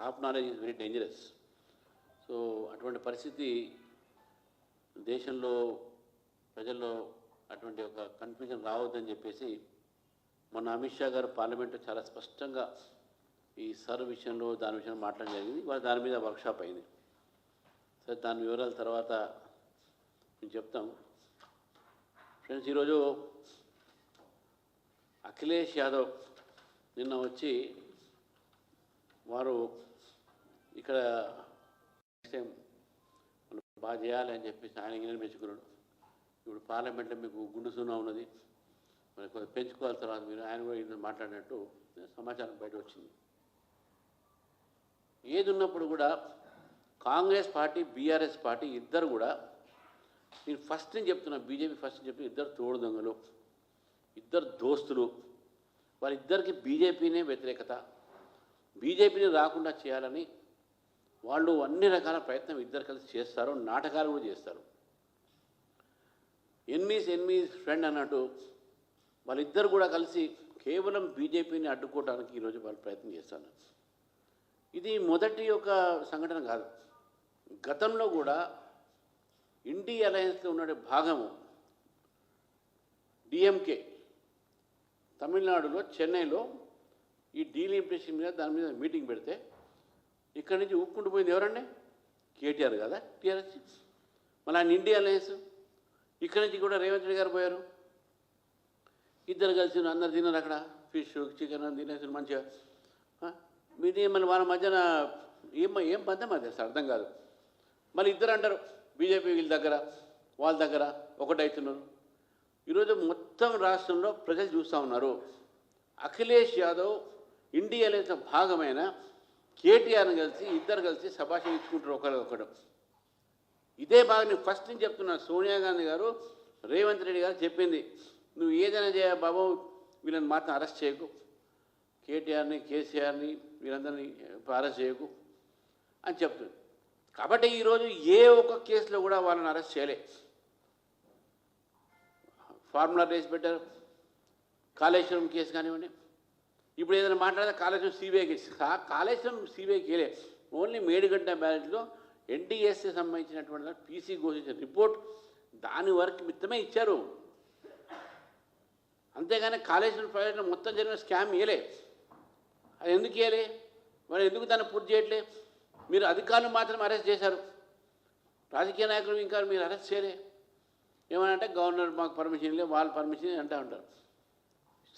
Half knowledge is very dangerous so అటువంటి పరిస్థితి దేశంలో ప్రజల్లో అటువంటి ఒక కన్ఫ్యూజన్ రావద్దని చెప్పేసి మొన్న అమిత్ షా గారు పార్లమెంట్లో చాలా స్పష్టంగా ఈ సర్ విషయంలో దాని విషయంలో మాట్లాడడం జరిగింది. ఇవాళ దాని మీద వర్క్షాప్ అయింది. సరే దాని వివరాల తర్వాత మేము చెప్తాం. ఫ్రెండ్స్ ఈరోజు అఖిలేష్ యాదవ్ నిన్న వచ్చి వారు ఇక్కడ నెక్స్ట్ టైం మనం బాగా చేయాలి అని చెప్పేసి ఆయన నిర్మించుకున్నాడు ఇప్పుడు పార్లమెంట్లో మీకు గుండు సున్నా ఉన్నది. మరి కొంచెం పెంచుకోవాలి తర్వాత మీరు ఆయన కూడా మాట్లాడినట్టు సమాచారం బయట వచ్చింది. ఏది ఉన్నప్పుడు కూడా కాంగ్రెస్ పార్టీ బీఆర్ఎస్ పార్టీ ఇద్దరు కూడా నేను ఫస్ట్ నేను చెప్తున్నా బీజేపీ ఫస్ట్ చెప్పి ఇద్దరు తోడు దొంగలు ఇద్దరు దోస్తులు వాళ్ళిద్దరికి బీజేపీనే వ్యతిరేకత బీజేపీని రాకుండా చేయాలని వాళ్ళు అన్ని రకాల ప్రయత్నం ఇద్దరు కలిసి చేస్తారు నాటకాలు కూడా చేస్తారు. ఎన్మీస్ ఎన్మీస్ ఫ్రెండ్ అన్నట్టు వాళ్ళిద్దరు కూడా కలిసి కేవలం బీజేపీని అడ్డుకోవడానికి ఈరోజు వాళ్ళు ప్రయత్నం చేస్తారు. ఇది మొదటి ఒక సంఘటన కాదు. గతంలో కూడా ఇండి అలయన్స్లో ఉన్న భాగము డిఎంకే తమిళనాడులో చెన్నైలో ఈ డీలిమిటేషన్ మీద దాని మీద మీటింగ్ పెడితే ఇక్కడి నుంచి ఊక్కుంటూ పోయింది ఎవరండి? కేటీఆర్ కదా? టీఆర్ఎస్ మళ్ళీ ఆయన ఇండియా అలయన్స్ ఇక్కడి నుంచి కూడా రేవంత్ రెడ్డి గారు పోయారు. ఇద్దరు కలిసి అందరు తిన్నారు అక్కడ. ఫిష్ చికెన్ తినేసి మంచిగా. ఆ? మీది మళ్ళీ వాళ్ళ మధ్యన ఏం ఏం పందం అది అసలు? అర్థం కాదు. మళ్ళీ ఇద్దరు అంటారు బీజేపీ వీళ్ళ దగ్గర వాళ్ళ దగ్గర ఒకటవుతున్నారు ఈరోజు మొత్తం రాష్ట్రంలో ప్రజలు చూస్తూ ఉన్నారు. అఖిలేష్ యాదవ్ ఇండియా భాగమైన కేటీఆర్ని కలిసి ఇద్దరు కలిసి సభాషణ ఇచ్చుకుంటారు ఒకరికొకరు ఇదే బాగా నేను ఫస్ట్ నుంచి చెప్తున్నా సోనియా గాంధీ గారు రేవంత్ రెడ్డి గారు చెప్పింది. నువ్వు ఏదైనా చేయ బాబు వీళ్ళని మాత్రం అరెస్ట్ చేయకు. కేటీఆర్ని కేసీఆర్ని వీళ్ళందరినీ అరెస్ట్ చేయకు. అని చెప్తుంది. కాబట్టి ఈరోజు ఏ ఒక్క కేసులో కూడా వాళ్ళని అరెస్ట్ చేయలే. ఫార్ములా రేసి పెట్టారు. కాళేశ్వరం కేసు కానివ్వండి ఇప్పుడు ఏదైనా మాట్లాడితే కాళేశ్వరం సిబిఐ కాళేశ్వరం సిబిఐ కేలే ఓన్లీ మేడిగడ్డ బ్యాలెట్లో ఎన్టీఎస్కి సంబంధించినటువంటి పీసీ ఘోషించిన రిపోర్ట్ దాని వరకు మిత్తమే ఇచ్చారు. అంతేగాని కాళేశ్వరం ప్రాజెక్టులో మొత్తం జరిగిన స్కామ్ ఇయలే అది ఎందుకు ఇయ్యలే? మరి ఎందుకు దాన్ని పూర్తి చేయట్లే? మీరు అధికారులు మాత్రం అరెస్ట్ చేశారు. రాజకీయ నాయకులు ఇంకా మీరు అరెస్ట్ చేయలే. ఏమనంటే గవర్నర్ మాకు పర్మిషన్ లేదు వాళ్ళు పర్మిషన్ అంటూ ఉంటారు.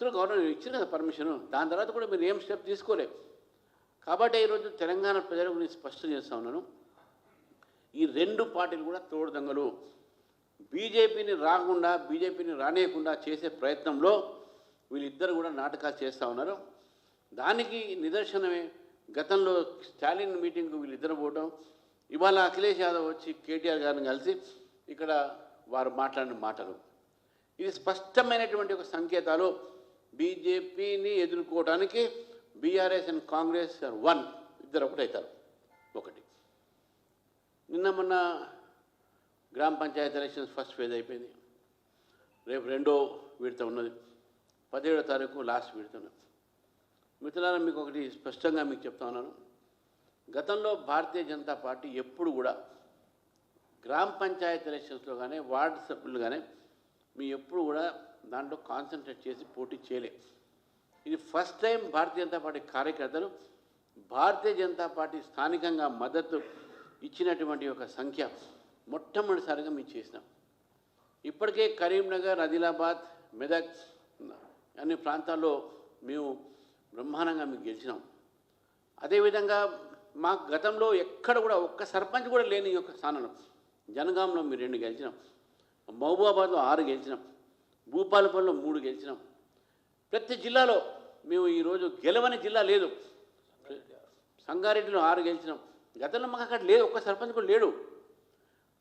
ఇస్తున్న గవర్నమెంట్ ఇచ్చిన కదా పర్మిషను దాని తర్వాత కూడా మీరు ఏం స్టెప్ తీసుకోలేదు. కాబట్టి ఈరోజు తెలంగాణ ప్రజలకు నేను స్పష్టం చేస్తా ఉన్నాను. ఈ రెండు పార్టీలు కూడా తోడుదంగలు. బీజేపీని రాకుండా బీజేపీని రానియకుండా చేసే ప్రయత్నంలో వీళ్ళిద్దరు కూడా నాటకాలు చేస్తూ ఉన్నారు. దానికి నిదర్శనమే గతంలో స్టాలిన్ మీటింగ్కు వీళ్ళిద్దరు పోవడం ఇవాళ అఖిలేష్ యాదవ్ వచ్చి కేటీఆర్ గారిని కలిసి ఇక్కడ వారు మాట్లాడిన మాటలు. ఇది స్పష్టమైనటువంటి ఒక సంకేతాలు. బీజేపీని ఎదుర్కోవడానికి బీఆర్ఎస్ అండ్ కాంగ్రెస్ వన్ ఇద్దరు ఒకటవుతారు ఒకటి. నిన్న మొన్న గ్రామ పంచాయతీ ఎలక్షన్స్ ఫస్ట్ ఫేజ్ అయిపోయింది. రేపు రెండో విడత ఉన్నది. పదిహేడో తారీఖు లాస్ట్ విడత ఉన్నది. మిత్రులారా మీకు ఒకటి స్పష్టంగా మీకు చెప్తా ఉన్నాను. గతంలో భారతీయ జనతా పార్టీ ఎప్పుడు కూడా గ్రామ పంచాయతీ ఎలక్షన్స్లో కానీ వార్డు సభ్యులు కానీ మీ ఎప్పుడు కూడా దాంట్లో కాన్సన్ట్రేట్ చేసి పోటీ చేయలే. ఇది first time Bharatiya Janata Party కార్యకర్తలు భారతీయ జనతా పార్టీ స్థానికంగా మద్దతు ఇచ్చినటువంటి ఒక సంఖ్య మొట్టమొదటిసారిగా మేము చేసినాం. ఇప్పటికే కరీంనగర్ ఆదిలాబాద్ మెదక్ అన్ని ప్రాంతాల్లో మేము బ్రహ్మాండంగా మేము గెలిచినాం. అదేవిధంగా మా గతంలో ఎక్కడ కూడా ఒక్క సర్పంచ్ కూడా లేని ఈ యొక్క స్థానంలో జనగాంలో మీరు రెండు గెలిచినాం. మహబూబాబాద్లో ఆరు గెలిచినాం. భూపాలపల్లిలో మూడు గెలిచినాం. ప్రతి జిల్లాలో మేము ఈరోజు గెలవని జిల్లా లేదు. సంగారెడ్డిలో ఆరు గెలిచినాం. గతంలో మాకు అక్కడ లేదు ఒక్క సర్పంచ్ కూడా లేడు.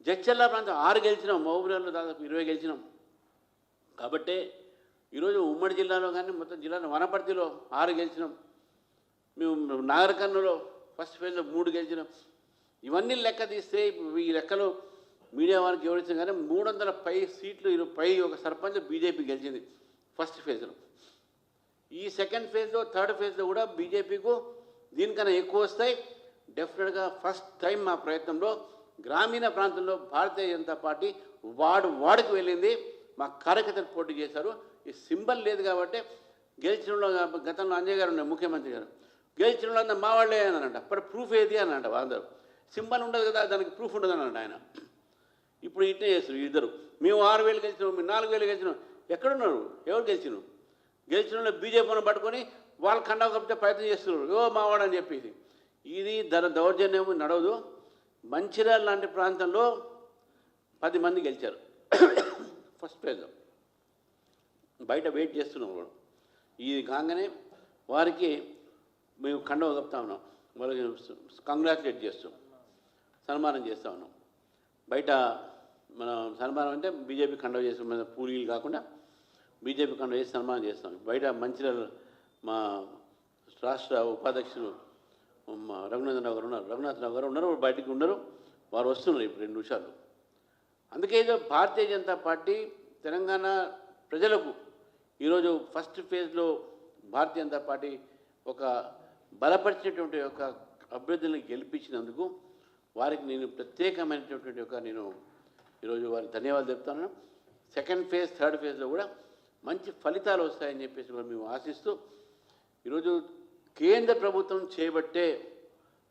జడ్చర్ల ప్రాంతం ఆరు గెలిచినాం మహబూబ్నగర్లో దాదాపు ఇరవై గెలిచినాం. కాబట్టే ఈరోజు ఉమ్మడి జిల్లాలో కానీ మొత్తం జిల్లాలో వనపర్తిలో ఆరు గెలిచినాం. మేము నాగరకర్ణలో ఫస్ట్ ఫేజ్లో మూడు గెలిచినాం. ఇవన్నీ లెక్క తీస్తే ఈ లెక్కలు మీడియా వారికి ఎవరిచ్చిన కానీ మూడు వందల పై సీట్లు ఇరు- పై ఒక సర్పంచ్ బీజేపీ గెలిచింది ఫస్ట్ ఫేజ్లో. ఈ సెకండ్ ఫేజ్లో థర్డ్ ఫేజ్లో కూడా బీజేపీకు దీనికన్నా ఎక్కువ వస్తాయి. డెఫినెట్గా ఫస్ట్ టైం మా ప్రయత్నంలో గ్రామీణ ప్రాంతంలో భారతీయ జనతా పార్టీ వాడు వాడికి వెళ్ళింది. మా కార్యకర్తలు పోటీ చేశారు. ఈ సింబల్ లేదు కాబట్టి గెలిచిన గతంలో అంజయ్ గారు ఉన్నారు ముఖ్యమంత్రి గారు. గెలిచిన వాళ్ళంతా మా వాళ్ళే అనంట అప్పుడు ప్రూఫ్ ఏది అని అంట అందరూ సింబల్ ఉండదు కదా దానికి ప్రూఫ్ ఉండదు అని ఆయన. ఇప్పుడు ఇట్నే చేస్తున్నారు ఇద్దరు. మేము ఆరు వేలు గెలిచినాం మేము నాలుగు వేలు గెలిచినాం. ఎక్కడున్నారు? ఎవరు గెలిచినాం గెలిచిన వాళ్ళు బీజేపీని పట్టుకొని వాళ్ళు కండా కప్పితే ప్రయత్నం చేస్తున్నారు. ఓ మావాడు అని చెప్పేసి. ఇది ధన దౌర్జన్యం నడవదు. మంచిర్యాల లాంటి ప్రాంతంలో పది మంది గెలిచారు. ఫస్ట్ ప్రైజ్ బయట వెయిట్ చేస్తున్నాం కూడా ఇది కాగానే వారికి మేము కండవ కప్తా ఉన్నాం. వాళ్ళకి కంగ్రాచులేట్ చేస్తాం. సన్మానం చేస్తా ఉన్నాం. బయట మనం సన్మానం అంటే బీజేపీ కండవ చేస్తాం మన పూరీలు కాకుండా బీజేపీ కండవ చేసి సన్మానం చేస్తాం. బయట మంచిర్యాల మా రాష్ట్ర ఉపాధ్యక్షులు మా రఘునాథరావు గారు ఉన్నారు. రఘునాథరావు గారు ఉన్నారు వారు బయటికి ఉన్నారు. వారు వస్తున్నారు ఇప్పుడు రెండు నిమిషాలు. అందుకే ఇదో భారతీయ జనతా పార్టీ తెలంగాణ ప్రజలకు ఈరోజు ఫస్ట్ ఫేజ్లో భారతీయ జనతా పార్టీ ఒక బలపరిచినటువంటి ఒక అభ్యర్థులను గెలిపించినందుకు వారికి నేను ప్రత్యేకమైనటువంటి ఒక నేను ఈరోజు వారికి ధన్యవాదాలు చెప్తాను. సెకండ్ ఫేజ్ థర్డ్ ఫేజ్లో కూడా మంచి ఫలితాలు వస్తాయని చెప్పేసి కూడా మేము ఆశిస్తూ ఈరోజు కేంద్ర ప్రభుత్వం చేయబట్టే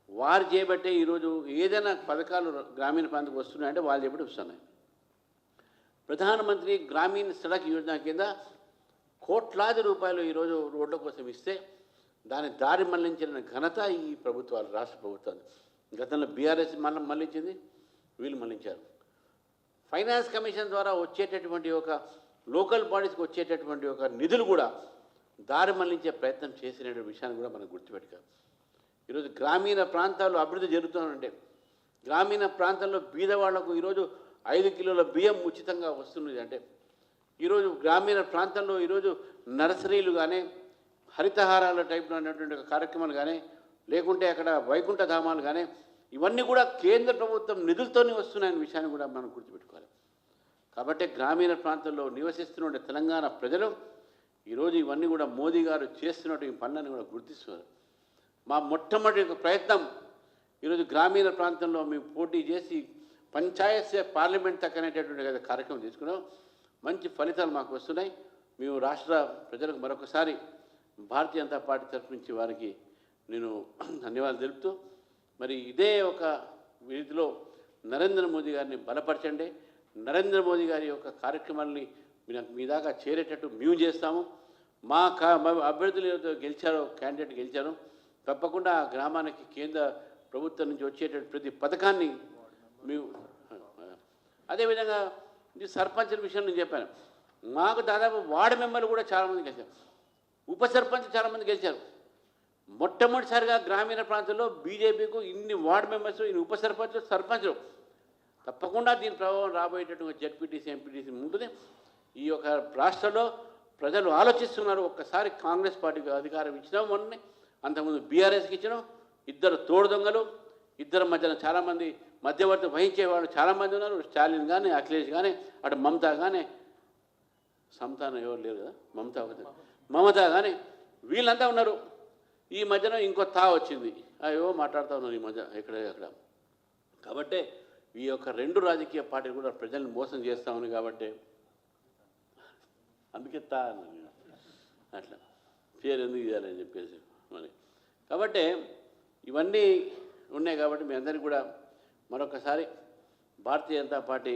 వారు చేయబట్టే ఈరోజు ఏదైనా పథకాలు గ్రామీణ ప్రాంతానికి వస్తున్నాయంటే వాళ్ళు చెప్పి వస్తున్నాయి. ప్రధానమంత్రి గ్రామీణ సడక్ యోజన కింద కోట్లాది రూపాయలు ఈరోజు రోడ్ల కోసం ఇస్తే దాని దారి మళ్ళించిన ఘనత ఈ ప్రభుత్వాలు రాష్ట్ర ప్రభుత్వాలు. గతంలో బీఆర్ఎస్ మళ్ళీ మళ్ళించింది వీళ్ళు మళ్ళించారు ఫైనాన్స్ కమిషన్ ద్వారా వచ్చేటటువంటి ఒక లోకల్ బాడీస్కి వచ్చేటటువంటి ఒక నిధులు కూడా దారి మళ్ళించే ప్రయత్నం చేసిన విషయాన్ని కూడా మనం గుర్తుపెట్టుకోవాలి. ఈరోజు గ్రామీణ ప్రాంతాల్లో అభివృద్ధి జరుగుతుందంటే గ్రామీణ ప్రాంతాల్లో బీదవాళ్ళకు ఈరోజు ఐదు కిలోల బియ్యం ఉచితంగా వస్తున్నది అంటే ఈరోజు గ్రామీణ ప్రాంతంలో ఈరోజు నర్సరీలు కానీ హరితహారాల టైప్లో ఉన్నటువంటి కార్యక్రమాలు కానీ లేకుంటే అక్కడ వైకుంఠ ధామాలు కానీ ఇవన్నీ కూడా కేంద్ర ప్రభుత్వం నిధులతోనే వస్తున్నాయనే విషయాన్ని కూడా మనం గుర్తుపెట్టుకోవాలి. కాబట్టి గ్రామీణ ప్రాంతాల్లో నివసిస్తున్న తెలంగాణ ప్రజలు ఈరోజు ఇవన్నీ కూడా మోదీ గారు చేస్తున్నటువంటి పనులను కూడా గుర్తిస్తున్నారు. మా మొట్టమొదటి ఒక ప్రయత్నం ఈరోజు గ్రామీణ ప్రాంతంలో మేము పోటీ చేసి పంచాయత్ పార్లమెంట్ తక్ అనేటటువంటి కార్యక్రమం తీసుకున్నాం మంచి ఫలితాలు మాకు వస్తున్నాయి. మేము రాష్ట్ర ప్రజలకు మరొకసారి భారతీయ జనతా పార్టీ తరఫు నుంచి వారికి నేను ధన్యవాదాలు తెలుపుతూ మరి ఇదే ఒక వీధిలో నరేంద్ర మోదీ గారిని బలపరచండి. నరేంద్ర మోదీ గారి యొక్క కార్యక్రమాల్ని మీ మీ దాకా చేరేటట్టు మేము చేస్తాము. మా కా మా అభ్యర్థులు ఏదో గెలిచారో క్యాండిడేట్ గెలిచారో తప్పకుండా ఆ గ్రామానికి కేంద్ర ప్రభుత్వం నుంచి వచ్చేటటువంటి ప్రతి పథకాన్ని మేము అదేవిధంగా ఇది సర్పంచుల విషయం నేను చెప్పాను. మాకు దాదాపు వార్డు మెంబర్లు కూడా చాలామంది గెలిచారు. ఉప సర్పంచ్ చాలామంది గెలిచారు. మొట్టమొదటిసారిగా గ్రామీణ ప్రాంతంలో బీజేపీకు ఇన్ని వార్డు మెంబర్స్ ఇన్ని ఉప సర్పంచులు సర్పంచులు. తప్పకుండా దీని ప్రభావం రాబోయేటటువంటి జడ్పీటీసీ ఎంపీటీసీ ఉంటుంది ఈ యొక్క రాష్ట్రంలో ప్రజలు ఆలోచిస్తున్నారు. ఒక్కసారి కాంగ్రెస్ పార్టీకి అధికారం ఇచ్చినాం మొన్నే అంతకుముందు బీఆర్ఎస్కి ఇచ్చినాం. ఇద్దరు తోడు దొంగలు ఇద్దరు మధ్యన చాలామంది మధ్యవర్తి వహించే వాళ్ళు చాలామంది ఉన్నారు. స్టాలిన్ కానీ అఖిలేష్ కానీ అటు మమత కానీ సమతాన ఎవరు లేరు కదా? మమత ఒకటి మమత కానీ వీళ్ళంతా ఉన్నారు. ఈ మధ్యన ఇంకో తా వచ్చింది. అయ్యో మాట్లాడుతా ఉన్నాను ఈ మధ్య ఎక్కడ ఎక్కడ. కాబట్టి ఈ యొక్క రెండు రాజకీయ పార్టీలు కూడా ప్రజల్ని మోసం చేస్తా ఉన్నాయి కాబట్టి. అందుకే తా అన్నాను అట్లా. పేరు ఎందుకు ఇవ్వాలని చెప్పేసి మరి. కాబట్టి ఇవన్నీ ఉన్నాయి కాబట్టి మీ అందరికీ కూడా మరొకసారి భారతీయ జనతా పార్టీ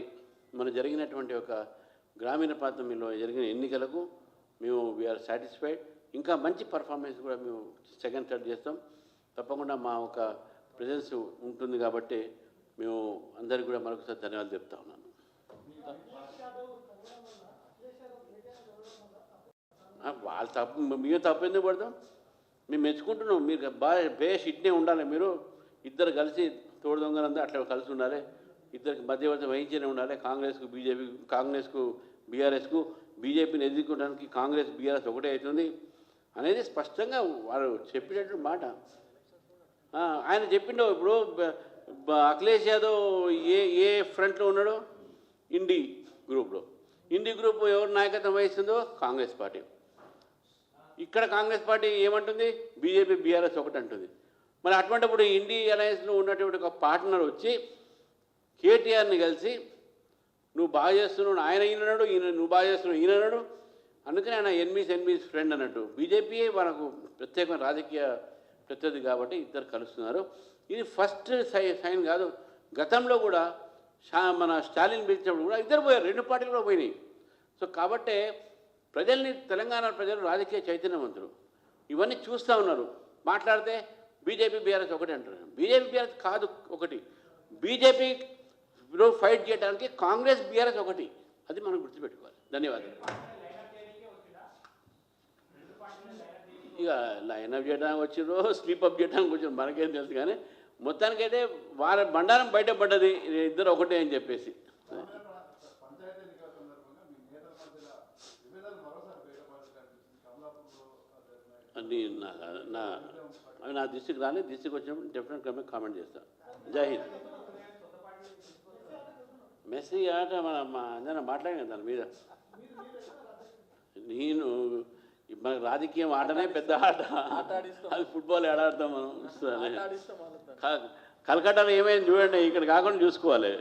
మన జరిగినటువంటి ఒక గ్రామీణ ప్రాంతంలో జరిగిన ఎన్నికలకు మేము వీఆర్ సాటిస్ఫైడ్. ఇంకా మంచి పర్ఫార్మెన్స్ కూడా మేము సెకండ్ థర్డ్ చేస్తాం. తప్పకుండా మా ఒక ప్రజెన్స్ ఉంటుంది కాబట్టి మేము అందరికీ కూడా మరొకసారి ధన్యవాదాలు చెప్తా ఉన్నాను. వాళ్ళు వాళ్ళ తప్పు మేము తప్పు ఎందుకు పడతాం? మేము మెచ్చుకుంటున్నాం. మీరు బాగా బేష్ ఇట్నే ఉండాలి మీరు. ఇద్దరు కలిసి తోడు దొంగలంతా అట్లా కలిసి ఉండాలి. ఇద్దరికి మధ్యవర్తి వహించనే ఉండాలి. కాంగ్రెస్కు బీజేపీ కాంగ్రెస్కు బీఆర్ఎస్కు. బీజేపీని ఎదుర్కోవడానికి కాంగ్రెస్ బీఆర్ఎస్ ఒకటే అవుతుంది. అనేది స్పష్టంగా వారు చెప్పినట్టు మాట. ఆయన చెప్పిండో ఇప్పుడు బ- అఖిలేష్ యాదవ్ ఏ ఏ ఫ్రంట్లో ఉన్నాడో? ఇండి గ్రూప్లో. ఇండి గ్రూప్ ఎవరు నాయకత్వం వహిస్తుందో? Congress party. ఇక్కడ కాంగ్రెస్ పార్టీ ఏమంటుంది? బీజేపీ బీఆర్ఎస్ ఒకటి అంటుంది మరి అటువంటిప్పుడు ఇండి అలయన్స్లో ఉన్నటువంటి ఒక పార్ట్నర్ వచ్చి కేటీఆర్ని కలిసి నువ్వు బాగా చేస్తున్నావు ఆయన ఈయనడు ఈయన నువ్వు బాగా చేస్తున్నావు ఈయనడు అందుకని ఆయన ఎన్మీస్ ఎన్మీస్ ఫ్రెండ్ అన్నట్టు. బీజేపీయే మనకు ప్రత్యేకమైన రాజకీయ ప్రత్యర్థి కాబట్టి ఇద్దరు కలుస్తున్నారు. ఇది ఫస్ట్ సైన్ కాదు. గతంలో కూడా షా మన స్టాలిన్ పిలిచినప్పుడు కూడా ఇద్దరు పోయారు. రెండు పార్టీలు కూడా పోయినాయి. సో కాబట్టే ప్రజల్ని తెలంగాణ ప్రజలు రాజకీయ చైతన్యవంతులు. ఇవన్నీ చూస్తూ ఉన్నారు. మాట్లాడితే బీజేపీ బీఆర్ఎస్ ఒకటి అంటారు బీజేపీ బీఆర్ఎస్ కాదు ఒకటి. బీజేపీ ఫైట్ చేయడానికి కాంగ్రెస్ బీఆర్ఎస్ ఒకటి. అది మనం గుర్తుపెట్టుకోవాలి. ధన్యవాదాలు. ఇక లైన్ అప్ చేయడానికి వచ్చిర్రో స్లీప్ అప్ చేయడానికి వచ్చిర్రు మనకేం తెలుసు కానీ మొత్తానికైతే వారి బండారం బయట పడ్డది ఇద్దరు ఒకటే అని చెప్పేసి. పంచాయతీ నా నా అవి నా దృష్టికి రాని దృష్టికి వచ్చినప్పుడు డెఫినెట్గా కామెంట్ చేస్తాను జై హింద్. మెస్సీ ఆట మన మా అందరం మాట్లాడిన దాని మీద. నేను మన రాజకీయం ఆటనే పెద్ద ఆట. అది ఫుట్బాల్ ఆడాడతాం మనం. సరే. కలకట్టాలో ఏమైంది చూడండి ఇక్కడ కాకుండా చూసుకోవాలి.